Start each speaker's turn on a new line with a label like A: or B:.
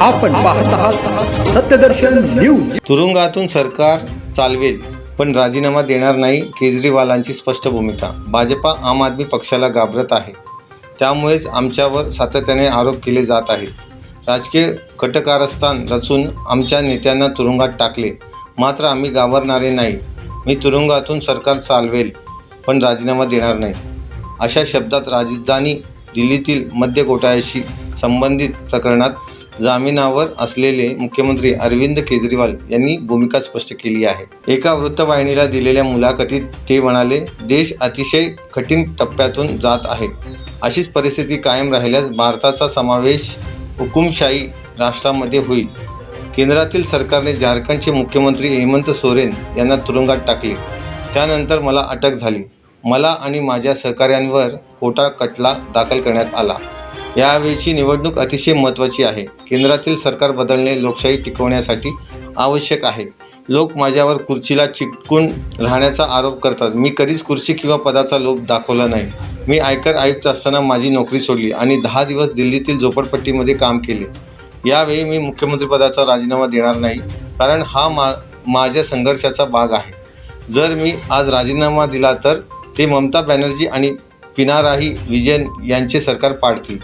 A: आपण पाहत आहात सत्यदर्शन न्यूज.
B: तुरुंगातून सरकार चालवेल पण राजीनामा देणार नाही केजरीवालांची स्पष्ट भूमिका. भाजपा आम आदमी पक्षाला घाबरत आहे. त्यामुळेच आमच्यावर सातत्याने आरोप केले जात आहेत. राजकीय कटकारस्थान रचून आमच्या नेत्यांना तुरुंगात टाकले. मात्र आम्ही घाबरणारे नाही. मी तुरुंगातून सरकार चालवेल पण राजीनामा देणार नाही. अशा शब्दात राजधानी दिल्लीतील मद्य घोटाळ्याशी संबंधित प्रकरणात जामिनावर असलेले मुख्यमंत्री अरविंद केजरीवाल यांनी भूमिका स्पष्ट केली आहे. एका वृत्तवाहिनीला दिलेल्या मुलाखतीत ते म्हणाले देश अतिशय कठीण टप्प्यातून जात आहे. अशीच परिस्थिती कायम राहिल्यास भारताचा समावेश हुकुमशाही राष्ट्रामध्ये होईल. केंद्रातील सरकारने झारखंडचे मुख्यमंत्री हेमंत सोरेन यांना तुरुंगात टाकले. त्यानंतर मला अटक झाली. मला आणि माझ्या सहकाऱ्यांवर कोटा खटला दाखल करण्यात आला. यावेळीची निवडणूक अतिशय महत्त्वाची आहे. केंद्रातील सरकार बदलणे लोकशाही टिकवण्यासाठी आवश्यक आहे. लोक माझ्यावर खुर्चीला चिटकून राहण्याचा आरोप करतात. मी कधीच खुर्ची किंवा पदाचा लोभ दाखवला नाही. मी आयकर आयुक्त असताना माझी नोकरी सोडली आणि दहा दिवस दिल्लीतील झोपडपट्टीमध्ये काम केले. यावेळी मी मुख्यमंत्रीपदाचा राजीनामा देणार नाही कारण हा मा माझ्या संघर्षाचा भाग आहे. जर मी आज राजीनामा दिला तर ते ममता बॅनर्जी आणि पिनाराही विजयन यांचे सरकार पाडतील.